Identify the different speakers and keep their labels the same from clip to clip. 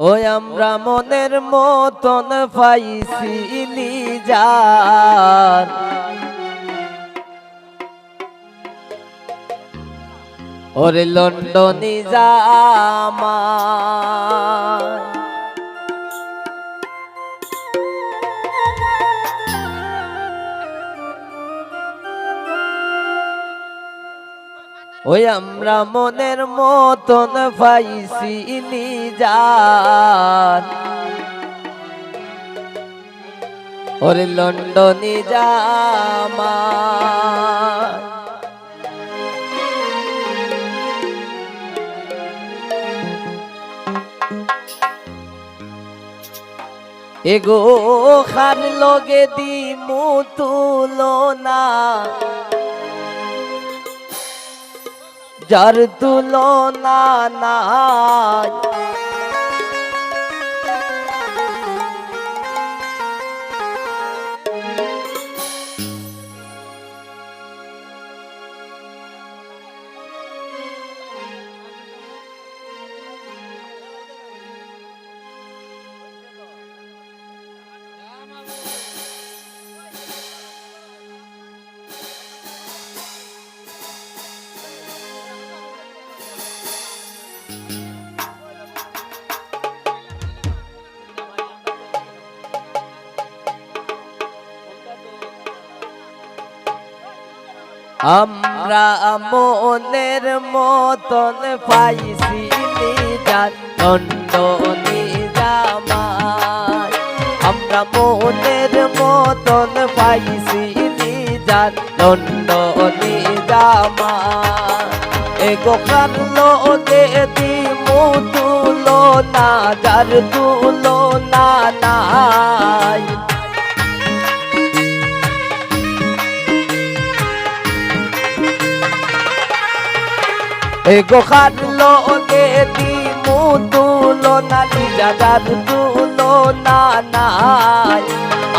Speaker 1: ওই আমরা মনের মতন পাইছি যার ওরে লন্ডনি জামা ওই আমরা মনের মতন পাইছি যার ওরে লন্ডনি জামা। এগো খান লগে দি মুতুলনা যার তুলনা নাই। আমরা মনের মতন পাইছি যার দণ্ডনি জামাই। আমরা মনের মতন পাইছি যার দণ্ডনি জামাই। এগো কানলো গে দি মুতুলো না যার তুলো না নাই। এগো খাটলো গে দি মুতুলো না লিজাদার তুলো না নাই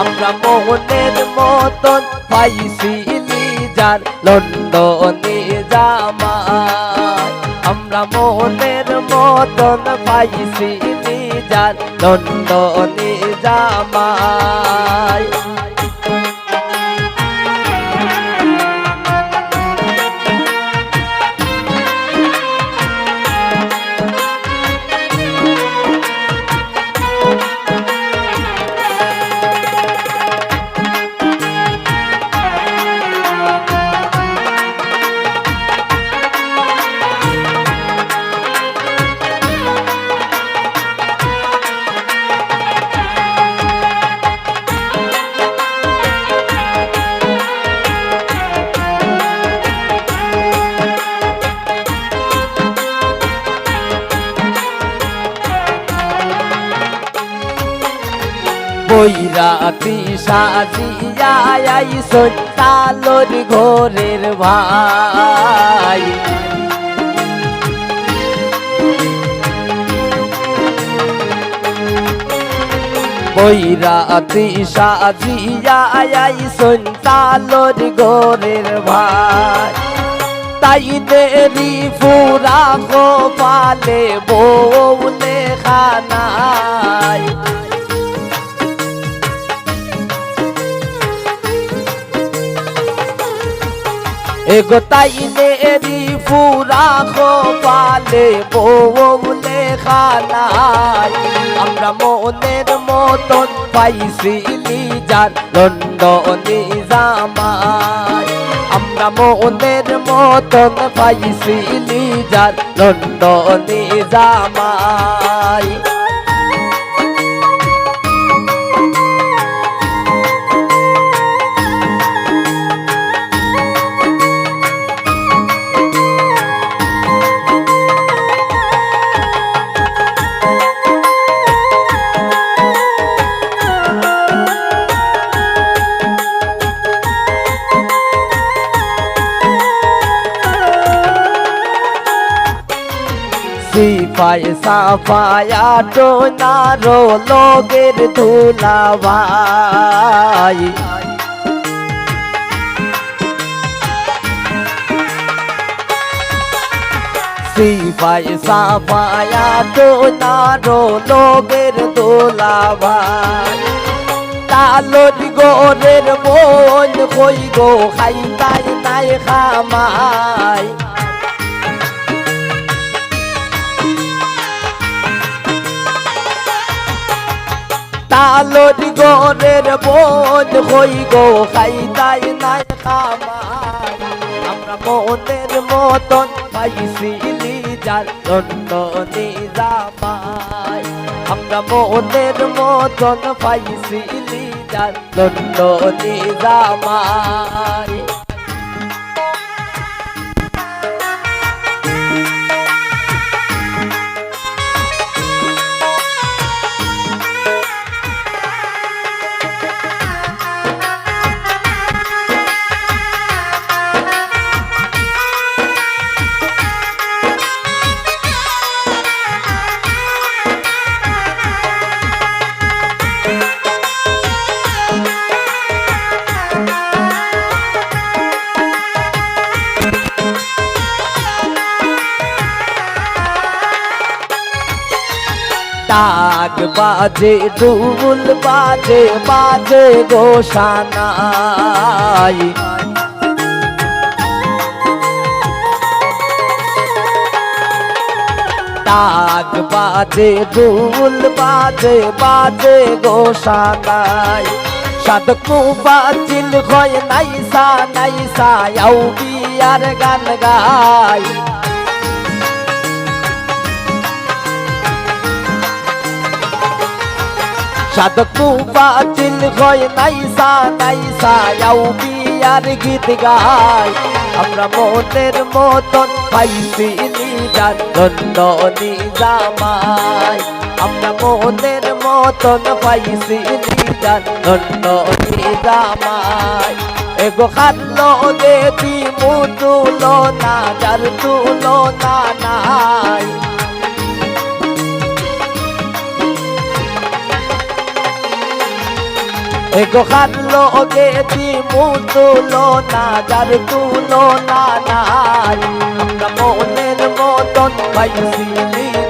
Speaker 1: আমরা মোহনের মতন পাইছি লিজার লন্ডনে জামাই আমরা মোহনের মতন পাইছি লিজার লন্ডনে জামাই বৈরাতি সাজিয়া আইসন তালোর ঘরের ভাই। বৈরাতি সাজিয়া আইসন তালোর ঘরের ভাই। তাই দেরি ফুরা গোপালে বৌলে খানায় এগো তাই নেরি ফুরা পালে বৌলে খানাই আমরা মনের মতন পাইছি যার লন্ডনে জামাই আমরা মনের মতন পাইছি যার লন্ডনে জামাই সিপাই সাফায়া টোনারো লোগের ধুলা ভাই সিপাই সাফায়া তো নারো লোকের দোলাভাই তালর গোরের মন কই গো খাই তাই নাই খামাই তালর গোরের মন কই গো, খাই তাই নাই খামাই আমরা মনের মতন পাইছিলি যার দণ্ড নিজামাই। আমরা মনের মতন পাইছিলি যার দণ্ড নিজামাই। বাজে ডুবুল বাজে বাজে গোসানাই ডাক বাজে ডুবুল বাজে বাজে গোসানাই সাধকু বাজিল হয় নাইসা নাইসা আউ বিয়ার গান গাই। সাধকু বাতিল হয় নাইসা নাইসা যাও বিয়ার গীত গাই? আমরা মনের মতন পাইছি নিজার দণ্ড নিজামাই। আমরা মনের মতন পাইছি নিজার দণ্ড নিজামাই। এগো খাদ্য দেবী মুতুলো না, যার তুলো না নাই। এগো খাটলো গেছি মুতুলো না, যার তুলো না, নাই। আমরা মনের মতন পাইছি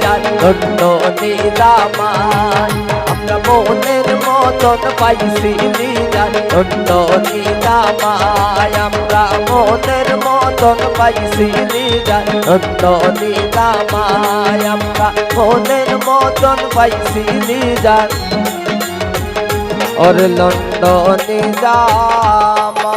Speaker 1: যার দণ্ড নিরামাই আমরা মনের মতন পাইছি যার দণ্ড নিরামাই আমরা মনের মতন পাইছি যার দণ্ড নিরামাই আমরা মনের মতন পাইছি যার और लंडन जामा